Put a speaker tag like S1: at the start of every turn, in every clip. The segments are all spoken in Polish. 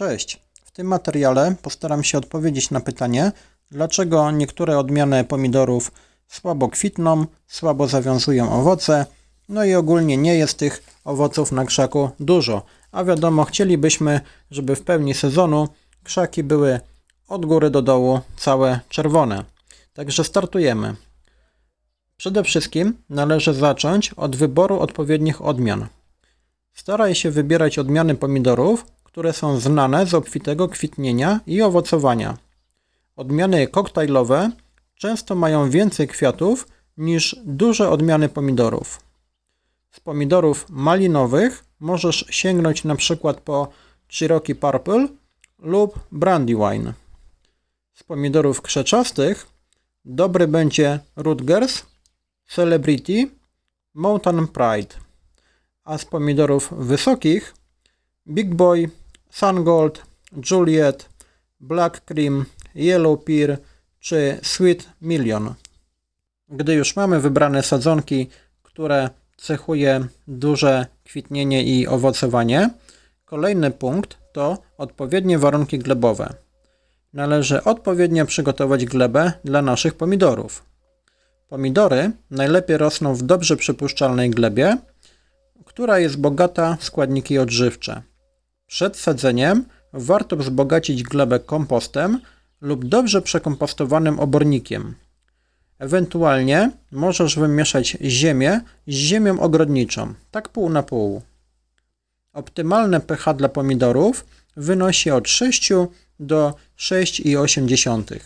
S1: Cześć. W tym materiale postaram się odpowiedzieć na pytanie, dlaczego niektóre odmiany pomidorów słabo kwitną, słabo zawiązują owoce, no i ogólnie nie jest tych owoców na krzaku dużo. A wiadomo, chcielibyśmy, żeby w pełni sezonu krzaki były od góry do dołu całe czerwone. Także startujemy. Przede wszystkim należy zacząć od wyboru odpowiednich odmian. Staraj się wybierać odmiany pomidorów, które są znane z obfitego kwitnienia i owocowania. Odmiany koktajlowe często mają więcej kwiatów niż duże odmiany pomidorów. Z pomidorów malinowych możesz sięgnąć na przykład po Cherokee Purple lub Brandywine. Z pomidorów krzeczastych dobry będzie Rutgers, Celebrity, Mountain Pride, a z pomidorów wysokich Big Boy, Sungold, Juliet, Black Cream, Yellow Pear czy Sweet Million. Gdy już mamy wybrane sadzonki, które cechuje duże kwitnienie i owocowanie, kolejny punkt to odpowiednie warunki glebowe. Należy odpowiednio przygotować glebę dla naszych pomidorów. Pomidory najlepiej rosną w dobrze przypuszczalnej glebie, która jest bogata w składniki odżywcze. Przed sadzeniem warto wzbogacić glebę kompostem lub dobrze przekompostowanym obornikiem. Ewentualnie możesz wymieszać ziemię z ziemią ogrodniczą, tak pół na pół. Optymalne pH dla pomidorów wynosi od 6 do 6,8.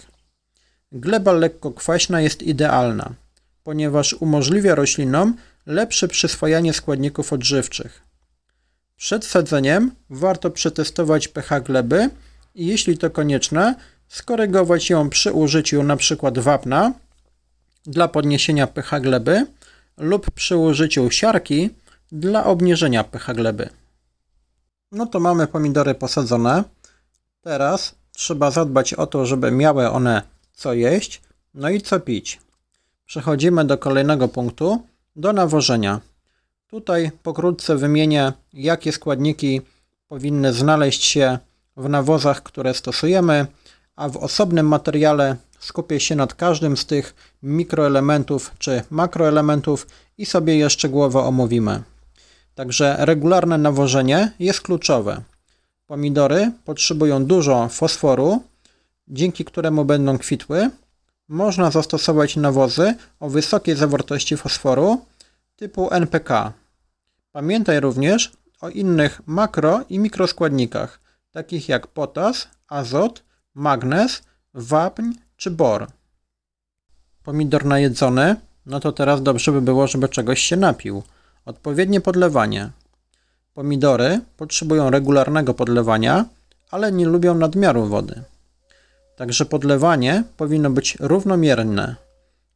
S1: Gleba lekko kwaśna jest idealna, ponieważ umożliwia roślinom lepsze przyswajanie składników odżywczych. Przed sadzeniem warto przetestować pH gleby i jeśli to konieczne, skorygować ją przy użyciu np. wapna dla podniesienia pH gleby lub przy użyciu siarki dla obniżenia pH gleby. No to mamy pomidory posadzone. Teraz trzeba zadbać o to, żeby miały one co jeść, no i co pić. Przechodzimy do kolejnego punktu, do nawożenia. Tutaj pokrótce wymienię, jakie składniki powinny znaleźć się w nawozach, które stosujemy, a w osobnym materiale skupię się nad każdym z tych mikroelementów czy makroelementów i sobie je szczegółowo omówimy. Także regularne nawożenie jest kluczowe. Pomidory potrzebują dużo fosforu, dzięki któremu będą kwitły. Można zastosować nawozy o wysokiej zawartości fosforu typu NPK. Pamiętaj również o innych makro i mikroskładnikach, takich jak potas, azot, magnez, wapń czy bor. Pomidor najedzony, no to teraz dobrze by było, żeby czegoś się napił. Odpowiednie podlewanie. Pomidory potrzebują regularnego podlewania, ale nie lubią nadmiaru wody. Także podlewanie powinno być równomierne.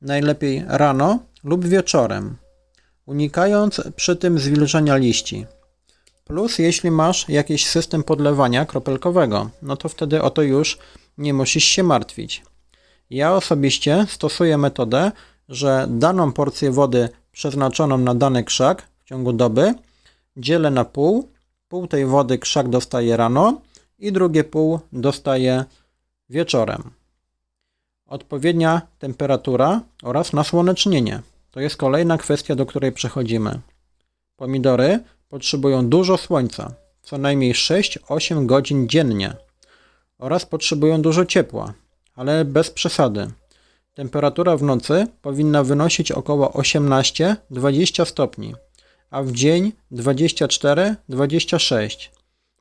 S1: Najlepiej rano lub wieczorem, unikając przy tym zwilżania liści. Plus, jeśli masz jakiś system podlewania kropelkowego, no to wtedy o to już nie musisz się martwić. Ja osobiście stosuję metodę, że daną porcję wody przeznaczoną na dany krzak w ciągu doby dzielę na pół. Pół tej wody krzak dostaje rano i drugie pół dostaje wieczorem. Odpowiednia temperatura oraz nasłonecznienie. To jest kolejna kwestia, do której przechodzimy. Pomidory potrzebują dużo słońca, co najmniej 6-8 godzin dziennie, oraz potrzebują dużo ciepła, ale bez przesady. Temperatura w nocy powinna wynosić około 18-20 stopni, a w dzień 24-26.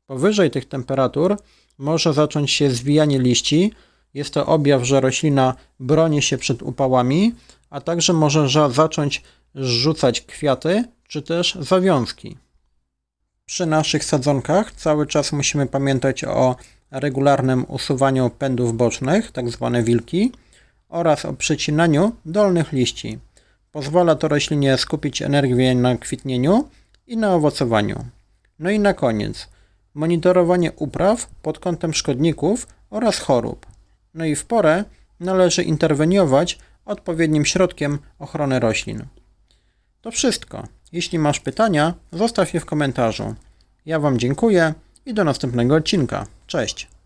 S1: Powyżej tych temperatur może zacząć się zwijanie liści. Jest to objaw, że roślina broni się przed upałami, a także może zacząć rzucać kwiaty czy też zawiązki. Przy naszych sadzonkach cały czas musimy pamiętać o regularnym usuwaniu pędów bocznych, tak zwane wilki, oraz o przecinaniu dolnych liści. Pozwala to roślinie skupić energię na kwitnieniu i na owocowaniu. No i na koniec monitorowanie upraw pod kątem szkodników oraz chorób. No i w porę należy interweniować odpowiednim środkiem ochrony roślin. To wszystko. Jeśli masz pytania, zostaw je w komentarzu. Ja Wam dziękuję i do następnego odcinka. Cześć!